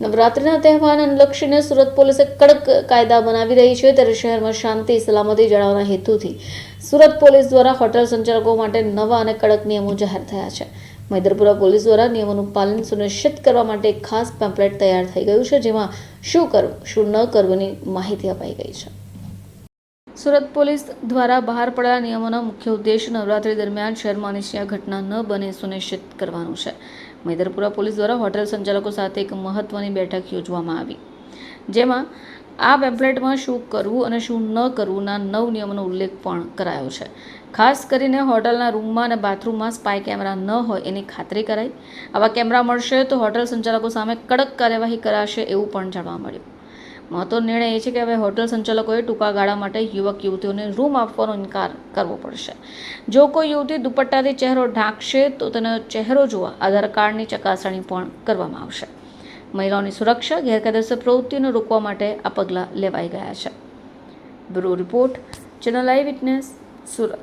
નવરાત્રિના તહેવારને અનુલક્ષીને સુરત પોલીસે કડક કાયદા બનાવી રહી છે. ત્યારે શહેરમાં શાંતિ, સલામતી જાળવવાના હેતુથી સુરત પોલીસ દ્વારા હોટલ સંચાલકો માટે નવા અને કડક નિયમો જાહેર થયા છે. મૈદરપુરા પોલીસ દ્વારા નિયમોનું પાલન સુનિશ્ચિત કરવા માટે એક ખાસ પેમ્પલેટ તૈયાર થઈ ગયું છે, જેમાં શું કરવું શું ન કરવાની માહિતી અપાઈ ગઈ છે. સુરત પોલીસ દ્વારા બહાર પડેલા નિયમોનો મુખ્ય ઉદ્દેશ નવરાત્રી દરમિયાન શહેરમાં અનિચ્છનીય ઘટના ન બને સુનિશ્ચિત કરવાનું છે. મૈદરપુરા પોલીસ દ્વારા હોટેલ સંચાલકો સાથે એક મહત્વની બેઠક યોજવામાં આવી. જેમાં આ પેમ્પલેટમાં શું કરવું અને શું ન કરવુંના નવ નિયમોનો ઉલ્લેખ પણ કરાયો છે. ખાસ કરીને હોટલના રૂમમાં અને બાથરૂમમાં સ્પાય કેમેરા ન હોય એની ખાતરી કરાઈ. આવા કેમેરા મળશે તો હોટેલ સંચાલકો સામે કડક કાર્યવાહી કરાશે એવું પણ જાણવા મળ્યું. મહત્વનો નિર્ણય એ છે કે હવે હોટલ સંચાલકોએ ટૂંકા ગાળા માટે યુવક યુવતીઓને રૂમ આપવાનો ઇનકાર કરવો પડશે. જો કોઈ યુવતી દુપટ્ટાથી ચહેરો ઢાંકશે, તો તેનો ચહેરો જોવા આધાર કાર્ડની ચકાસણી પણ કરવામાં આવશે. મહિલાઓની સુરક્ષા, ગેરકાયદેસર પ્રવૃત્તિઓને રોકવા માટે આ પગલાં લેવાઈ ગયા છે. Bureau report, channel I witness, Surat.